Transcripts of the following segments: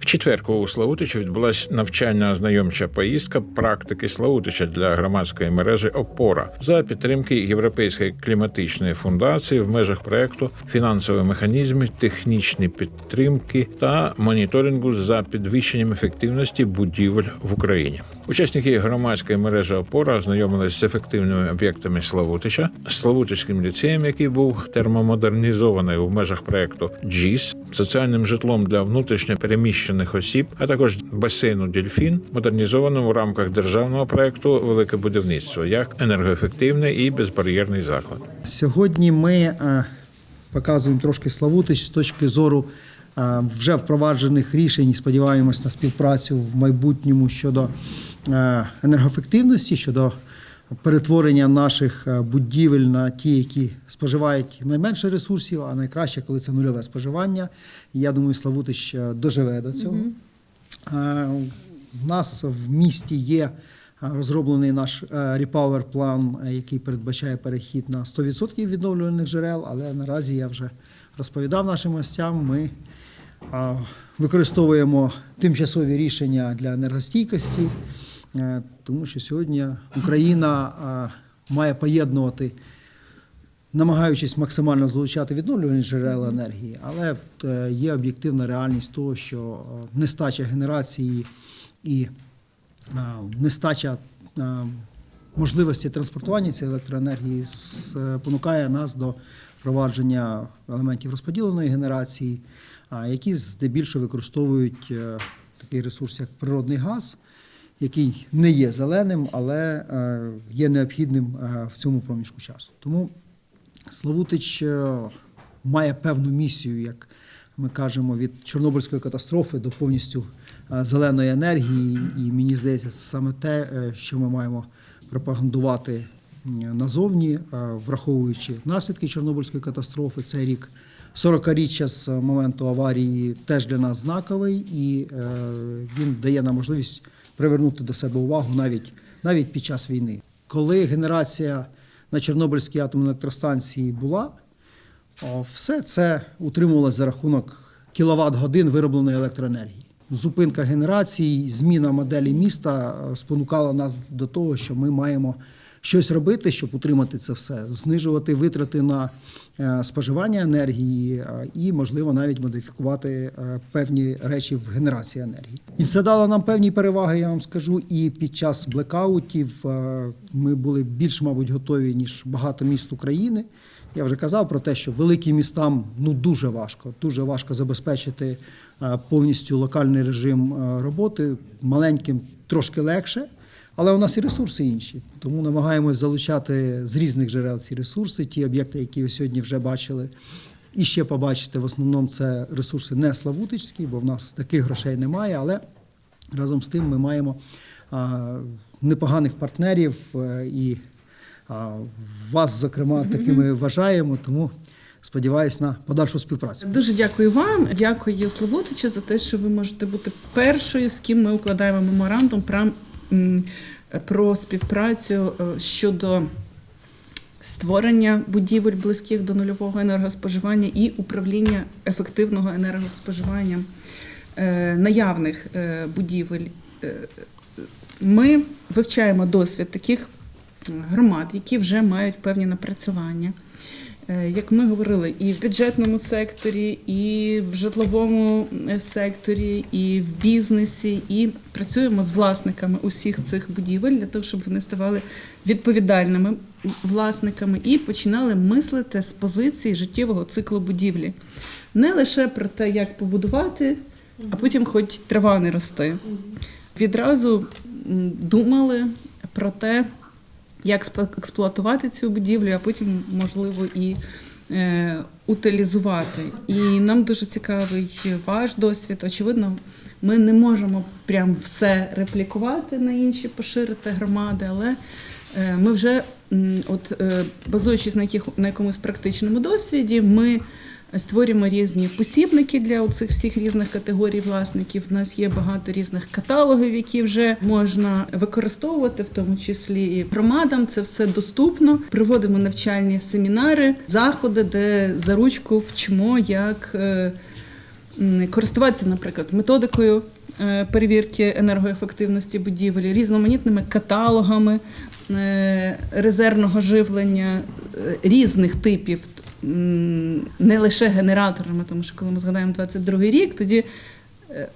В четвер у Славутичі відбулася навчальна ознайомча поїздка практики Славутича для громадської мережі Опора за підтримки Європейської кліматичної фундації в межах проекту фінансові механізми, технічні підтримки та моніторингу за підвищенням ефективності будівель в Україні. Учасники громадської мережі Опора ознайомилися з ефективними об'єктами Славутича, Славутичським ліцеєм, який був термомодернізований у межах проекту GIS, соціальним житлом для внутрішньо переміщених осіб, а також басейну Дельфін, модернізованим у рамках державного проекту Велике будівництво як енергоефективний і безбар'єрний заклад. Сьогодні ми е, показуємо трошки Славутич з точки зору е, вже впроваджених рішень. Сподіваємось на співпрацю в майбутньому щодо е, енергоефективності, щодо перетворення наших е, будівель на ті, які споживають найменше ресурсів, а найкраще, коли це нульове споживання. І я думаю, Славутич е, доживе до цього. Е, В нас в місті є розроблений наш репауер план, який передбачає перехід на 100% відновлювальних джерел, але наразі я вже розповідав нашим гостям. Ми використовуємо тимчасові рішення для енергостійкості, тому що сьогодні Україна е, має поєднувати намагаючись максимально залучати відновлювальні джерела енергії, але е, є об'єктивна реальність того, що е, нестача генерації і е, нестача е, можливості транспортування цієї електроенергії спонукає нас до впровадження елементів розподіленої генерації, які здебільшого використовують е, такий ресурс, як природний газ, який не є зеленим, але е, є необхідним е, в цьому проміжку часу. Тому Славутич е, має певну місію, як ми кажемо, від Чорнобильської катастрофи до повністю зеленої енергії. І мені здається, саме те, що ми маємо пропагандувати назовні, враховуючи наслідки Чорнобильської катастрофи. Цей рік 40-річчя з моменту аварії теж для нас знаковий, і він дає нам можливість привернути до себе увагу навіть, навіть під час війни. Коли генерація на Чорнобильській атомній електростанції була, все це утримувалося за рахунок кіловат-годин виробленої електроенергії. Зупинка генерації, зміна моделі міста е, спонукала нас до того, що ми маємо щось робити, щоб утримати це все, знижувати витрати на е, споживання енергії е, і, можливо, навіть модифікувати е, певні речі в генерації енергії. І це дало нам певні переваги, я вам скажу. І під час блекаутів ми були більш, мабуть, готові ніж багато міст України. Я вже казав про те, що великим містам ну дуже важко, дуже важко забезпечити повністю локальний режим роботи. Маленьким трошки легше, але у нас і ресурси інші. Тому намагаємось залучати з різних джерел ці ресурси. Ті об'єкти, які ви сьогодні вже бачили, і ще побачите. В основному це ресурси не славутичські, бо в нас таких грошей немає. Але разом з тим ми маємо а, непоганих партнерів е, і а, вас, зокрема, такими вважаємо. Тому сподіваюся на подальшу співпрацю. Дуже дякую вам. Дякую Славутичу за те, що ви можете бути першою, з ким ми укладаємо меморандум про, про співпрацю е, щодо створення будівель близьких до нульового енергоспоживання і управління ефективного енергоспоживання е, наявних е, будівель. Ми вивчаємо досвід таких громад, які вже мають певні напрацювання. Е, Як ми говорили, і в бюджетному секторі, і в житловому е, секторі, і в бізнесі, і працюємо з власниками усіх цих будівель для того, щоб вони ставали відповідальними власниками і починали мислити з позиції життєвого циклу будівлі. Не лише про те, як побудувати, а потім хоч трава не рости. Відразу думали про те, як експлуатувати цю будівлю, а потім, можливо, і е, утилізувати. І нам дуже цікавий ваш досвід. Очевидно, ми не можемо прям все реплікувати на інші поширити громади, але е, ми вже, от, е, базуючись на, яких, на якомусь практичному досвіді, ми створюємо різні посібники для цих всіх різних категорій власників. У нас є багато різних каталогів, які вже можна використовувати, в тому числі і громадам. Це все доступно. Проводимо навчальні семінари, заходи, де за ручку вчимо, як. е, користуватися, наприклад, методикою е, перевірки енергоефективності будівель, різноманітними каталогами е, резервного живлення різних типів, не лише генераторами, тому що коли ми згадаємо 22 рік, тоді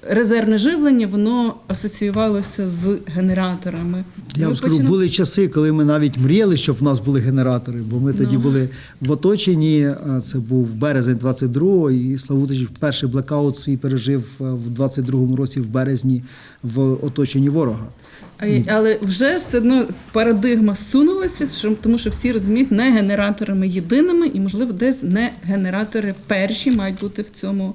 резервне живлення воно асоціювалося з генераторами. Я вам скажу, були часи, коли ми навіть мріяли, щоб в нас були генератори, бо ми тоді Ну. були в оточенні. Це був березень 22-го, і Славутич перший блекаут свій пережив в 22-му році в березні в оточенні ворога. Але вже все одно парадигма сунулася, що, тому що всі розуміють, не генераторами єдиними, і, можливо, десь не генератори перші мають бути в цьому,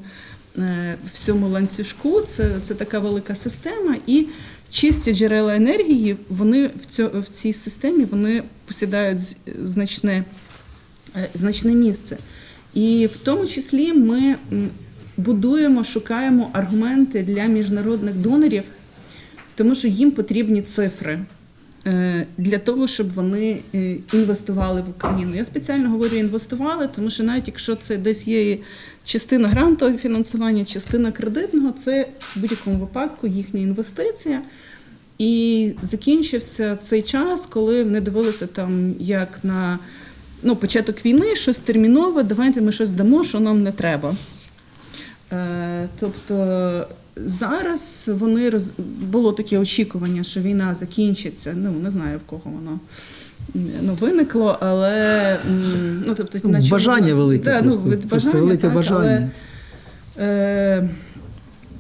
е, в цьому ланцюжку. Це, це така велика система. І чисті джерела енергії, вони в, цьо, в цій системі вони посідають значне, е, значне місце. І в тому числі ми будуємо, шукаємо аргументи для міжнародних донорів, тому що їм потрібні цифри для того, щоб вони е, інвестували в Україну. Я спеціально говорю інвестували, тому що навіть якщо це десь є частина грантового фінансування, частина кредитного, це в будь-якому випадку їхня інвестиція. І закінчився цей час, коли вони дивилися там як на ну, початок війни, щось термінове, давайте ми щось дамо, що нам не треба. Е, тобто зараз вони роз... було таке очікування, що війна закінчиться. Ну не знаю в кого воно ну, виникло, але ну, тобто, Ну, наче- бажання велике Да, просто, ну, просто велике так, бажання. Але, е,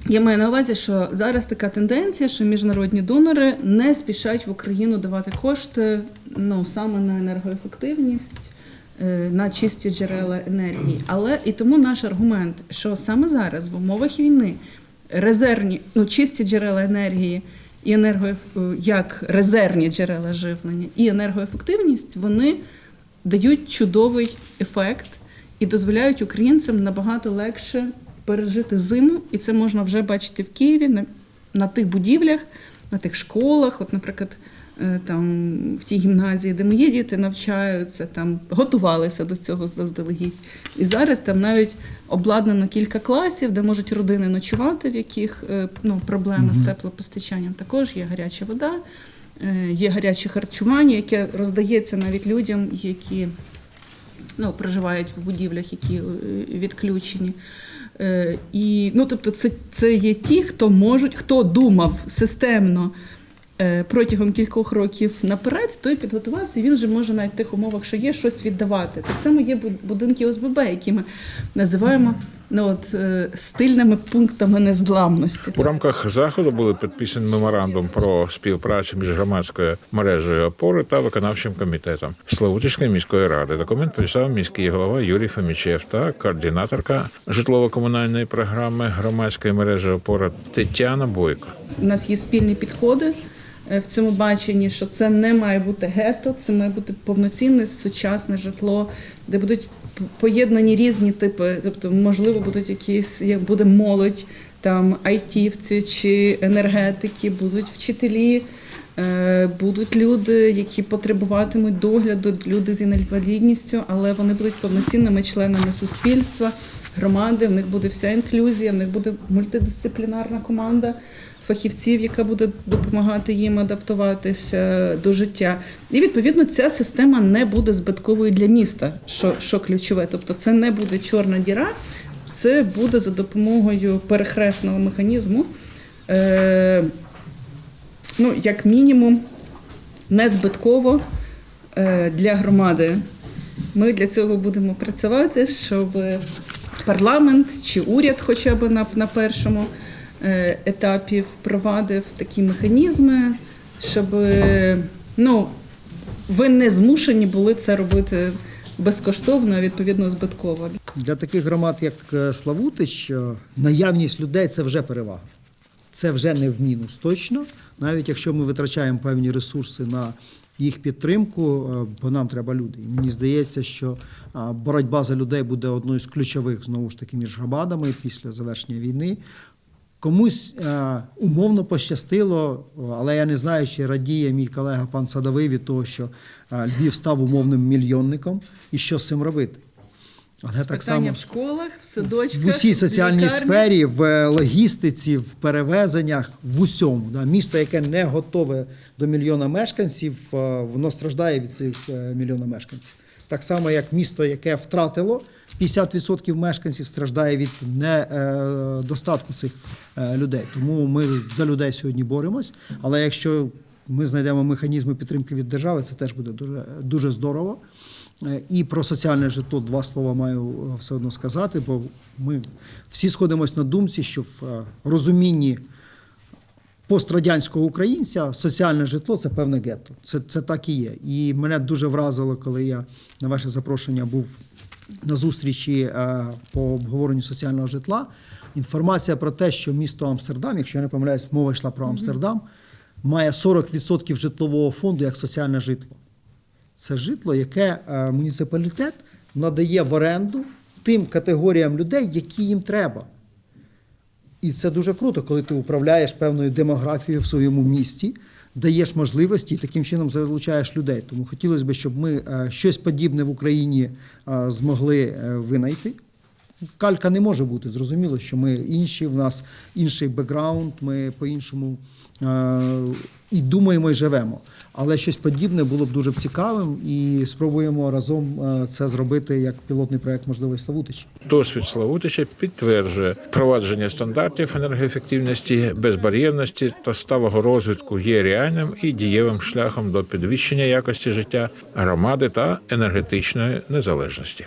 я маю на увазі, що зараз така тенденція, що міжнародні донори не спішать в Україну давати кошти ну, саме на енергоефективність, е, на чисті джерела енергії. Але і тому наш аргумент, що саме зараз, в умовах війни, резервні, ну, чисті джерела енергії і енерго, як резервні джерела живлення і енергоефективність, вони дають чудовий ефект і дозволяють українцям набагато легше пережити зиму, і це можна вже бачити в Києві на, на тих будівлях, на тих школах. От, наприклад, е, там в тій гімназії, де мої діти навчаються, там готувалися до цього заздалегідь. І зараз там навіть обладнано кілька класів, де можуть родини ночувати, в яких е, ну, проблеми з теплопостачанням. Також є гаряча вода, е, є гаряче харчування, яке роздається навіть людям, які ну, проживають в будівлях, які е, відключені. Е, І, ну, тобто, це, це є ті, хто можуть, хто думав системно е, протягом кількох років наперед, той підготувався, і він вже може навіть в тих умовах, що є, щось віддавати. Так само є будинки ОСББ, які ми називаємо ну, от, е, стильними пунктами незламності. У рамках заходу були підписані меморандум про співпрацю між громадською мережею опори та виконавчим комітетом Славутичської міської ради. Документ писав міський голова Юрій Фомічев та координаторка житлово-комунальної програми громадської мережі опора Тетяна Бойко. У нас є спільні підходи е, в цьому баченні, що це не має бути гетто, це має бути повноцінне сучасне житло, де будуть поєднані різні типи, тобто, можливо, будуть якісь, як буде молодь, там айтівці чи енергетики, будуть вчителі. е, Будуть люди, які потребуватимуть догляду, люди з інвалідністю, але вони будуть повноцінними членами суспільства, громади. В них буде вся інклюзія, в них буде мультидисциплінарна команда фахівців, яка буде допомагати їм адаптуватися до життя. І відповідно ця система не буде збитковою для міста, що, що ключове. Тобто це не буде чорна діра, це буде за допомогою перехресного механізму. Е, ну, як мінімум, не збитково е, для громади. Ми для цього будемо працювати, щоб парламент чи уряд, хоча б на, на першому е, етапі, впровадив такі механізми, щоб е, ну, ви не змушені були це робити безкоштовно, а відповідно збитково. Для таких громад, як е, Славутич, наявність людей це вже перевага. Це вже не в мінус точно, навіть якщо ми витрачаємо певні ресурси на їх підтримку, бо нам треба люди. І мені здається, що боротьба за людей буде одною з ключових знову ж таки між громадами після завершення війни. Комусь е, умовно пощастило, але я не знаю, чи радіє мій колега пан Садовий від того, що е, Львів став умовним мільйонником, і що з цим робити. Але так само в школах, в садочках, в усій соціальній лікарнях. сфері, в е, логістиці, в перевезеннях, в усьому. Да. Місто, яке не готове до мільйона мешканців, е, воно страждає від цих мільйона мешканців. Так само, як місто, яке втратило 50% мешканців, страждає від недостатку цих е, людей. Тому ми за людей сьогодні боремось. Але якщо ми знайдемо механізми підтримки від держави, це теж буде дуже, дуже здорово. Е, І про соціальне житло два слова маю е, все одно сказати, бо ми всі сходимось на думці, що в е, розумінні пострадянського українця соціальне житло це певне гетто. Це, це так і є. І мене дуже вразило, коли я на ваше запрошення був на зустрічі е, по обговоренню соціального житла. Інформація про те, що місто Амстердам, якщо я не помиляюсь, мова йшла про Амстердам, має 40% житлового фонду як соціальне житло. Це житло, яке е, муніципалітет надає в оренду тим категоріям людей, які їм треба. І це дуже круто, коли ти управляєш певною демографією в своєму місті, даєш можливості і таким чином залучаєш людей. Тому хотілося б, щоб ми е, щось подібне в Україні е, змогли е, винайти. Калька не може бути. Зрозуміло, що ми інші, в нас інший бекграунд, ми по-іншому е, і думаємо, і живемо. Але щось подібне було б дуже б цікавим, і спробуємо разом е, це зробити як пілотний проект можливий Славутичі. Досвід Славутича підтверджує впровадження стандартів енергоефективності, безбар'єрності та сталого розвитку є реальним і дієвим шляхом до підвищення якості життя громади та енергетичної незалежності.